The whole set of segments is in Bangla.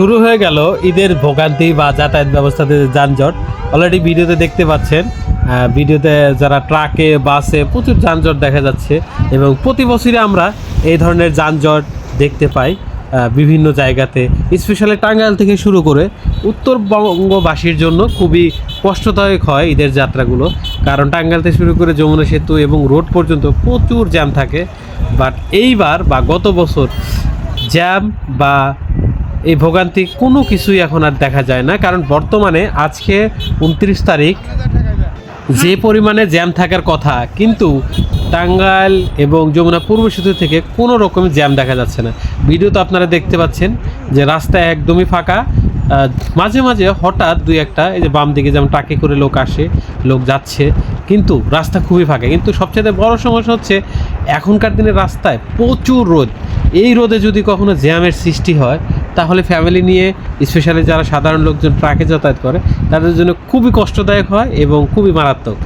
শুরু হয়ে গেল ঈদের ভোগান্তি বা যাতায়াত ব্যবস্থাতে যানজট। অলরেডি ভিডিওতে দেখতে পাচ্ছেন ভিডিওতে যারা ট্রাকে, বাসে প্রচুর যানজট দেখা যাচ্ছে এবং প্রতি বছরই আমরা এই ধরনের যানজট দেখতে পাই বিভিন্ন জায়গাতে স্পেশালি টাঙ্গাইল থেকে শুরু করে উত্তরবঙ্গবাসীর জন্য খুবই কষ্টদায়ক হয় ঈদের যাত্রাগুলো। কারণ টাঙ্গাইল থেকে শুরু করে যমুনা সেতু এবং রোড পর্যন্ত প্রচুর জ্যাম থাকে। বাট এইবার বা গত বছর জ্যাম বা এই ভোগান্তি কোনো কিছুই এখন আর দেখা যায় না, কারণ বর্তমানে আজকে উনত্রিশ তারিখ। যে পরিমাণে জ্যাম থাকার কথা, কিন্তু টাঙ্গাইল এবং যমুনা পূর্ব সেতু থেকে কোনো রকমের জ্যাম দেখা যাচ্ছে না। ভিডিও তো আপনারা দেখতে পাচ্ছেন যে রাস্তা একদমই ফাঁকা। মাঝে মাঝে হঠাৎ দুই একটা, এই যে বাম দিকে যেমন ট্রাকে করে লোক আসে, লোক যাচ্ছে, কিন্তু রাস্তা খুবই ফাঁকা। কিন্তু সবচেয়ে বড় সমস্যা হচ্ছে এখনকার দিনে রাস্তায় প্রচুর রোদ। এই রোদে যদি কখনো জ্যামের সৃষ্টি হয় তাহলে ফ্যামিলি নিয়ে স্পেশালি যারা সাধারণ লোকজন ট্রাকে যাতায়াত করে, তাদের জন্য খুবই কষ্টদায়ক হয় এবং খুবই মারাত্মক।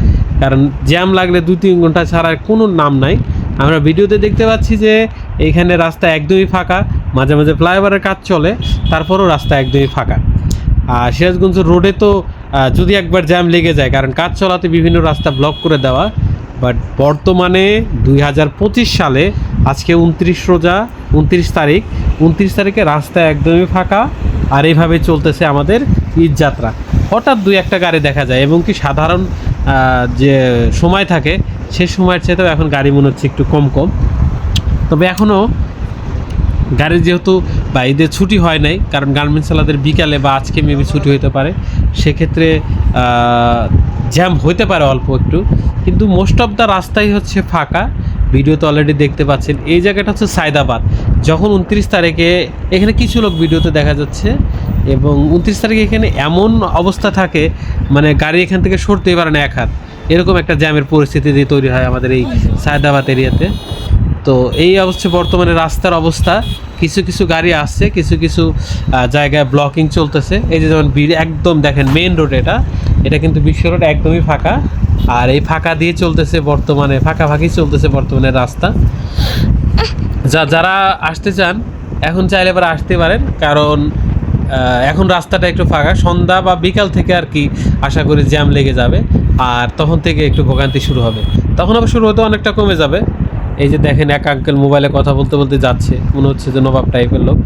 কারণ জ্যাম লাগলে দুই তিন ঘণ্টা ছাড়া আর কোনো নাম নাই। আমরা ভিডিওতে দেখতে পাচ্ছি যে এইখানে রাস্তা একদমই ফাঁকা, মাঝে মাঝে ফ্লাইওভারের কাজ চলে, তারপরও রাস্তা একদমই ফাঁকা। আর সিরাজগঞ্জ রোডে তো যদি একবার জ্যাম লেগে যায়, কারণ কাজ চলাতে বিভিন্ন রাস্তা ব্লক করে দেওয়া বাট বর্তমানে দুই হাজার পঁচিশ সালে, আজকে উনত্রিশ রোজা, উনত্রিশ তারিখ উনত্রিশ তারিখে রাস্তা একদমই ফাঁকা, আর এইভাবে চলতেছে আমাদের ঈদ যাত্রা। হঠাৎ দুই একটা গাড়ি দেখা যায়, এবং কি সাধারণ যে সময় থাকে সে সময়ের চাইতেও এখন গাড়ি মনে হচ্ছে একটু কম কম। তবে এখনও গাড়ির যেহেতু বা ঈদের ছুটি হয় নাই, কারণ গার্মেন্টস আলাদের বিকালে বা আজকে মেবি ছুটি হতে পারে, সেক্ষেত্রে জ্যাম হতে পারে অল্প একটু। কিন্তু মোস্ট অফ দ্য রাস্তাই হচ্ছে ফাঁকা ভিডিওতে অলরেডি দেখতে পাচ্ছেন। এই জায়গাটা হচ্ছে সায়দাবাদ। যখন উনত্রিশ তারিখে এখানে কিছু লোক ভিডিওতে দেখা যাচ্ছে এবং উনত্রিশ তারিখে এখানে এমন অবস্থা থাকে মানে গাড়ি এখান থেকে সরতেই পারে না এক হাত। এরকম একটা জ্যামের পরিস্থিতি তৈরি হয় আমাদের এই সায়দাবাদ এরিয়াতে। তো এই অবস্থা বর্তমানে রাস্তার অবস্থা। কিছু কিছু গাড়ি আসছে, কিছু কিছু জায়গায় ব্লকিং চলতেছে। এই যে যেমন একদম দেখেন মেন রোড এটা। এটা কিন্তু বিশ্ব রোড একদমই ফাঁকা। আর এই ফাঁকা দিয়ে চলতেছে বর্তমানে ফাঁকা ফাঁকি চলতেছে বর্তমানে রাস্তা। যা, যারা আসতে চান, এখন চাইলে এবার আসতে পারেন। কারণ এখন রাস্তাটা একটু ফাঁকা। সন্ধ্যা বা বিকাল থেকে আর কি আশা করি জ্যাম লেগে যাবে। আর তখন থেকে একটু ভোগান্তি শুরু হবে। তখন আবার শুরু হতে অনেকটা কমে যাবে। এই যে দেখেন এক আঙ্কেল মোবাইলে কথা বলতে বলতে যাচ্ছে। মনে হচ্ছে যে নবাব টাইপের লোক।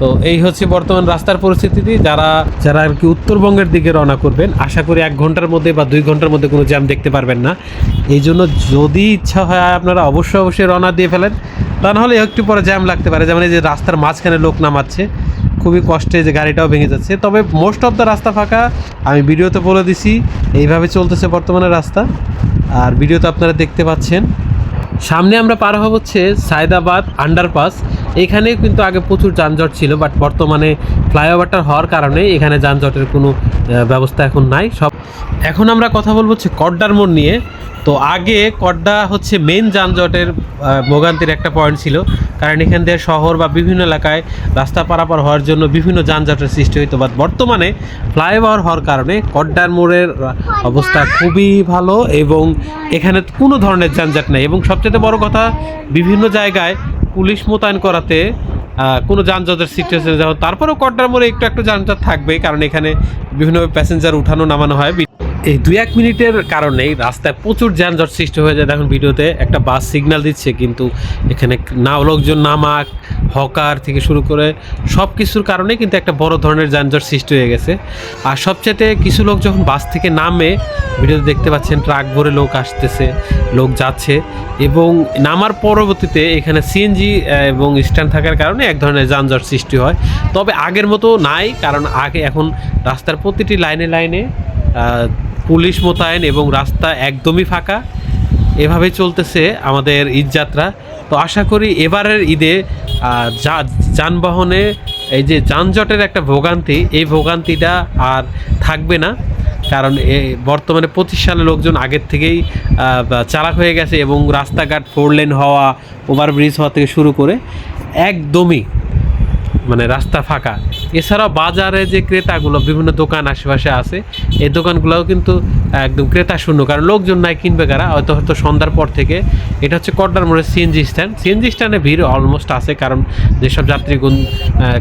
তো এই হচ্ছে বর্তমান রাস্তার পরিস্থিতি। যারা যারা আর কি উত্তরবঙ্গের দিকে রওনা করবেন, আশা করি এক ঘণ্টার মধ্যে বা দুই ঘণ্টার মধ্যে কোনো জ্যাম দেখতে পারবেন না। এই জন্য যদি ইচ্ছা হয় আপনারা অবশ্যই অবশ্যই রওনা দিয়ে ফেলেন। তা নাহলে একটু পরে জ্যাম লাগতে পারে। যেমন এই যে রাস্তার মাঝখানে লোক নামাচ্ছে, খুবই কষ্টে যে গাড়িটাও ভেঙে যাচ্ছে। তবে মোস্ট অফ দ্য রাস্তা ফাঁকা। আমি ভিডিওতে বলে দিছি, এইভাবে চলতেছে বর্তমানে রাস্তা। আর ভিডিওতে আপনারা দেখতে পাচ্ছেন সামনে আমরা পার হব হচ্ছে সায়দাবাদ আন্ডারপাস এখানে কিন্তু আগে প্রচুর যানজট ছিল বাট বর্তমানে ফ্লাইওভারটা হওয়ার কারণে এখানে যানজটের কোনো ব্যবস্থা এখন নাই। সব এখন আমরা কথা বলব হচ্ছে কড্ডার মোড় নিয়ে। তো আগে কড্ডা হচ্ছে মেন যানজটের ভোগান্তির একটা পয়েন্ট ছিল। কারণ এখান দিয়ে শহর বা বিভিন্ন এলাকায় রাস্তা পারাপার হওয়ার জন্য বিভিন্ন যানজটের সৃষ্টি হইতো। বা বর্তমানে ফ্লাইওভার হওয়ার কারণে কড্ডার মোড়ের অবস্থা খুবই ভালো এবং এখানে কোনো ধরনের যানজট নেই। এবং সবচেয়ে বড় কথা, বিভিন্ন জায়গায় পুলিশ মোতায়েন করাতে কোনো যানজটের সিচুয়েশন যেমন তারপরেও কড্ডার মোড়ে একটু একটু যানজট থাকবে কারণ এখানে বিভিন্ন প্যাসেঞ্জার উঠানো, নামানো হয়। এই দুই এক মিনিটের কারণেই রাস্তায় প্রচুর যানজট সৃষ্টি হয়ে যায়। দেখুন, ভিডিওতে একটা বাস সিগন্যাল দিচ্ছে, কিন্তু এখানে না লোকজন নামাক হকার থেকে শুরু করে সব কিছুর কারণে কিন্তু একটা বড় ধরনের যানজট সৃষ্টি হয়ে গেছে। আর সবচেয়ে কিছু লোক যখন বাস থেকে নামে, ভিডিওতে দেখতে পাচ্ছেন ট্রাক ভরে লোক আসতেছে, লোক যাচ্ছে এবং নামার পরবর্তীতে এখানে সিএনজি এবং স্ট্যান্ড থাকার কারণে এক ধরনের যানজট সৃষ্টি হয়। তবে আগের মতো নাই, কারণ আগে এখন রাস্তার প্রতিটি লাইনে লাইনে পুলিশ মোতায়েন এবং রাস্তা একদমই ফাঁকা। এভাবে চলতেছে আমাদের ঈদযাত্রা তো আশা করি এবারের ঈদে যা, যানবাহনে এই যে যানজটের একটা ভোগান্তি, এই ভোগান্তিটা আর থাকবে না। কারণ এ, বর্তমানে পঁচিশ সালে লোকজন আগের থেকেই চালাক হয়ে গেছে এবং রাস্তাঘাট ফোর লেন হওয়া, ওভারব্রিজ হওয়া থেকে শুরু করে একদমই মানে রাস্তা ফাঁকা। এছাড়াও বাজারে যে ক্রেতাগুলো বিভিন্ন দোকান আশেপাশে আছে, এই দোকানগুলোও কিন্তু একদম ক্রেতা শূন্য। কারণ লোকজন নাই, কিনবে কারা? হয়তো হয়তো সন্ধ্যার পর থেকে। এটা হচ্ছে কড্ডার মোড়ের সিএনজি স্ট্যান্ড। সিএনজি স্ট্যান্ডে ভিড় অলমোস্ট আছে, কারণ যেসব যাত্রীগুণ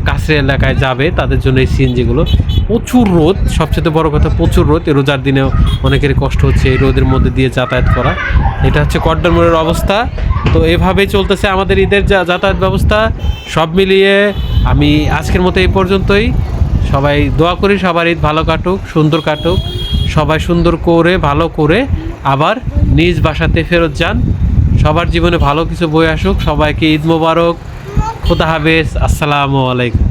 কাছের এলাকায় যাবে, তাদের জন্য এই সিএনজিগুলো প্রচুর রোদ। সবচেয়ে বড় কথা, প্রচুর রোদ। রোজার দিনেও অনেকেরই কষ্ট হচ্ছে এই রোদের মধ্যে দিয়ে যাতায়াত করা। এটা হচ্ছে কড্ডার মোড়ের অবস্থা। তো এভাবেই চলতেছে আমাদের ঈদের যাতায়াত ব্যবস্থা। সব মিলিয়ে আমি আজকের মতো এই পর্যন্তই। সবাই দোয়া করি সবার ঈদ ভালো কাটুক, সুন্দর কাটুক। সবাই সুন্দর করে, ভালো করে আবার নিজ বাসাতে ফেরত যান। সবার জীবনে ভালো কিছু বই আসুক। সবাইকে ঈদ মোবারক। খোদা হাফেজ। আসসালামু আলাইকুম।